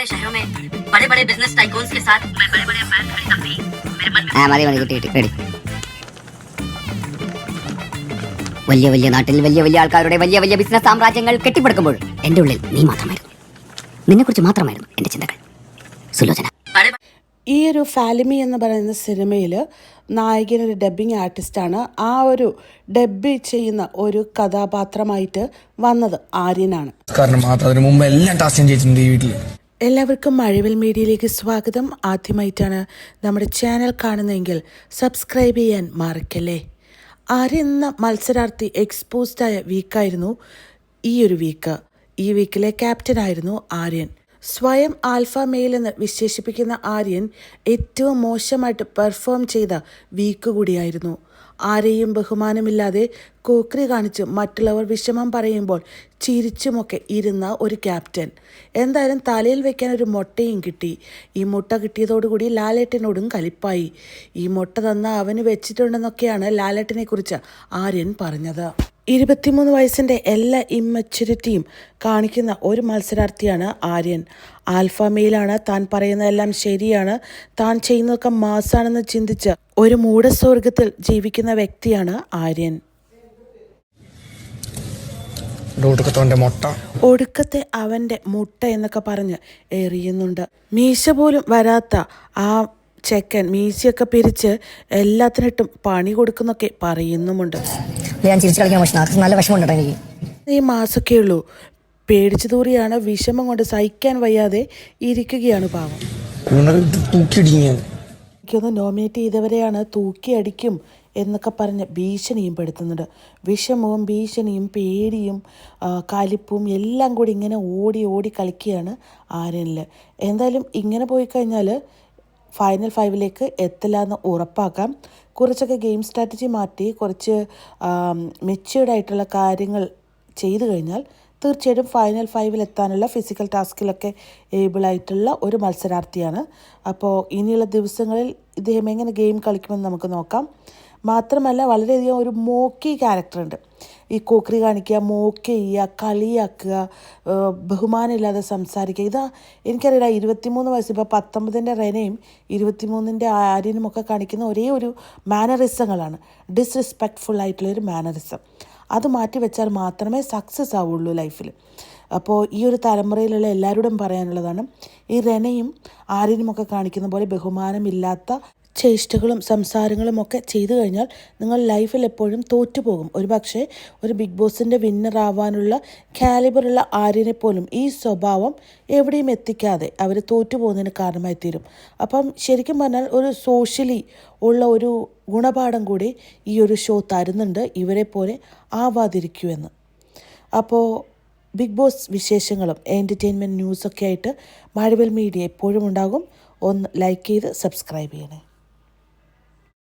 बड़े शहरों में बड़े बड़े बिजनेस टाइकून्स के साथ मैं बड़े बड़े अफेयर खरीदता भी मेरे मन में ആ മതി മതി കിട്ടി കിട്ടി റെഡി വലിയ വലിയ നാട്ടിൽ വലിയ വലിയ ആൾക്കാരുടെ വലിയ വലിയ ബിസിനസ് സാമ്രാജ്യങ്ങൾ കെട്ടിപ്പടുക്കുമ്പോൾ എന്റെ ഉള്ളിൽ നീ മാത്രമായിരുന്നു നിന്നെക്കുറിച്ച് മാത്രമായിരുന്നു എന്റെ ചിന്തകൾ സുലോചന बड़े ഈ ഒരു ഫാലിമി എന്ന് പറയുന്ന സിനിമയിൽ നായകനൊരു ഡബ്ബിംഗ് ആർട്ടിസ്റ്റാണ് ആ ഒരു ഡബ്ബി ചെയ്യുന്ന ഒരു കഥാപാത്രമായിട്ട് വന്നത് ആര്യനാണ് കാരണം മാത്രം അതിന് മുമ്പ് എല്ലാം ടാസ്ക് ഞാൻ ചെയ്തിട്ടുണ്ട് ഈ വീട്ടിൽ എല്ലാവർക്കും മഴവിൽ മീഡിയയിലേക്ക് സ്വാഗതം. ആദ്യമായിട്ടാണ് നമ്മുടെ ചാനൽ കാണുന്നതെങ്കിൽ സബ്സ്ക്രൈബ് ചെയ്യാൻ മറക്കല്ലേ? ആരെന്ന മത്സരാർത്ഥി എക്സ്പോസ്ഡായ വീക്കായിരുന്നു ഈ ഒരു വീക്ക് ഈ വീക്കിലെ ക്യാപ്റ്റനായിരുന്നു ആര്യൻ. സ്വയം ആൽഫ മെയിൽ എന്ന് വിശേഷിപ്പിക്കുന്ന ആര്യൻ ഏറ്റവും മോശമായിട്ട് പെർഫോം ചെയ്ത വീക്ക് കൂടിയായിരുന്നു. ആരെയും ബഹുമാനമില്ലാതെ കോക്രി കാണിച്ച് മറ്റുള്ളവർ വിഷമം പറയുമ്പോൾ ചിരിച്ചുമൊക്കെ ഇരുന്ന ഒരു ക്യാപ്റ്റൻ. എന്തായാലും തലയിൽ വെക്കാൻ ഒരു മുട്ടയും കിട്ടി. ഈ മുട്ട കിട്ടിയതോടുകൂടി ലാലേട്ടനോടും കലിപ്പായി. ഈ മുട്ട തന്ന അവന് വെച്ചിട്ടുണ്ടെന്നൊക്കെയാണ് ലാലേട്ടനെക്കുറിച്ച് ആര്യൻ പറഞ്ഞത്. ഇരുപത്തിമൂന്ന് വയസ്സിന്റെ എല്ലാ ഇമ്മച്യൂരിറ്റിയും കാണിക്കുന്ന ഒരു മത്സരാർത്ഥിയാണ് ആര്യൻ. ആൽഫ മെയിലാണ് താൻ പറയുന്നതെല്ലാം ശരിയാണ്. താൻ ചെയ്യുന്നതൊക്കെ മാസാണെന്ന് ചിന്തിച്ച് ഒരു മൂഢസ്വർഗത്തിൽ ജീവിക്കുന്ന വ്യക്തിയാണ് ആര്യൻ. ഒടുക്കത്തെ അവന്റെ മുട്ട എന്നൊക്കെ പറഞ്ഞ് എറിയുന്നുണ്ട്. മീശ പോലും വരാത്ത ആ ചെക്കൻ മീശയൊക്കെ പിരിച്ച് എല്ലാത്തിനിട്ടും പണി കൊടുക്കുന്നൊക്കെ പറയുന്നുമുണ്ട്. ഞാൻ ചിരിച്ചു കളിക്കാൻ പക്ഷേ നാട്ടിൽ നല്ല വിഷമമുണ്ട് എനിക്ക്. ഈ മാസമൊക്കെ ഉള്ളൂ. പേടിച്ചു തൂറിയാണ് വിഷമം കൊണ്ട് സഹിക്കാൻ വയ്യാതെ ഇരിക്കുകയാണ് പാവം. എനിക്കൊന്ന് നോമിനേറ്റ് ചെയ്തവരെയാണ് തൂക്കിയടിക്കും എന്നൊക്കെ പറഞ്ഞ് ഭീഷണിയും പെടുത്തുന്നുണ്ട്. വിഷമവും ഭീഷണിയും പേടിയും കലിപ്പും എല്ലാം കൂടി ഇങ്ങനെ ഓടി ഓടി കളിക്കുകയാണ് ആര്യനിൽ എന്തായാലും ഇങ്ങനെ പോയി കഴിഞ്ഞാൽ ഫൈനൽ ഫൈവിലേക്ക് എത്തില്ല എന്ന് ഉറപ്പാക്കാം. കുറച്ചൊക്കെ ഗെയിം സ്ട്രാറ്റജി മാറ്റി കുറച്ച് മെച്യൂർഡ് ആയിട്ടുള്ള കാര്യങ്ങൾ ചെയ്തു കഴിഞ്ഞാൽ തീർച്ചയായിട്ടും ഫൈനൽ ഫൈവിൽ എത്താനുള്ള ഫിസിക്കൽ ടാസ്കിലൊക്കെ ഏബിളായിട്ടുള്ള ഒരു മത്സരാർത്ഥിയാണ്. അപ്പോൾ ഇനിയുള്ള ദിവസങ്ങളിൽ ഇദ്ദേഹം എങ്ങനെ ഗെയിം കളിക്കുമെന്ന് നമുക്ക് നോക്കാം. മാത്രമല്ല വളരെയധികം ഒരു മോക്കി ക്യാരക്ടറുണ്ട്. ഈ കോക്രി കാണിക്കുക മോക്ക് ചെയ്യുക കളിയാക്കുക ബഹുമാനമില്ലാതെ സംസാരിക്കുക. ഇതാ എനിക്കറിയില്ല ഇരുപത്തിമൂന്ന് വയസ്സ് ഇപ്പോൾ പത്തൊമ്പതിന്റെ റെനയും ഇരുപത്തിമൂന്നിന്റെ ആര്യനും ഒക്കെ കാണിക്കുന്ന ഒരേ ഒരു മാനറിസങ്ങളാണ്. ഡിസ്റെസ്പെക്ട്ഫുൾ ആയിട്ടുള്ള ഒരു മാനറിസം. അത് മാറ്റി വെച്ചാൽ മാത്രമേ സക്സസ് ആവുള്ളൂ ലൈഫിൽ. അപ്പോൾ ഈ ഒരു തലമുറയിലുള്ള എല്ലാവരോടും പറയാനുള്ളതാണ് ഈ റെനയും ആര്യനുമൊക്കെ കാണിക്കുന്ന പോലെ ബഹുമാനമില്ലാത്ത ചേഷ്ടകളും സംസാരങ്ങളും ഒക്കെ ചെയ്തു കഴിഞ്ഞാൽ നിങ്ങൾ ലൈഫിൽ എപ്പോഴും തോറ്റുപോകും. ഒരു പക്ഷേ ഒരു ബിഗ് ബോസിന്റെ വിന്നർ ആവാനുള്ള കാലിബറുള്ള ആര്യനെ പോലും ഈ സ്വഭാവം എവിടെയും എത്തിക്കാതെ അവർ തോറ്റുപോകുന്നതിന് കാരണമായി തീരും. അപ്പം ശരിക്കും പറഞ്ഞാൽ ഒരു സോഷ്യലി ഉള്ള ഒരു ഗുണപാഠം കൂടി ഈ ഒരു ഷോ തരുന്നുണ്ട്. ഇവരെ പോലെ ആവാതിരിക്കുമെന്ന് അപ്പോൾ ബിഗ് ബോസ് വിശേഷങ്ങളും എന്റർടൈൻമെന്റ് ന്യൂസൊക്കെ ആയിട്ട് മഴവിൽ മീഡിയ എപ്പോഴും ഉണ്ടാകും. ഒന്ന് ലൈക്ക് ചെയ്ത് സബ്സ്ക്രൈബ് ചെയ്യണേ.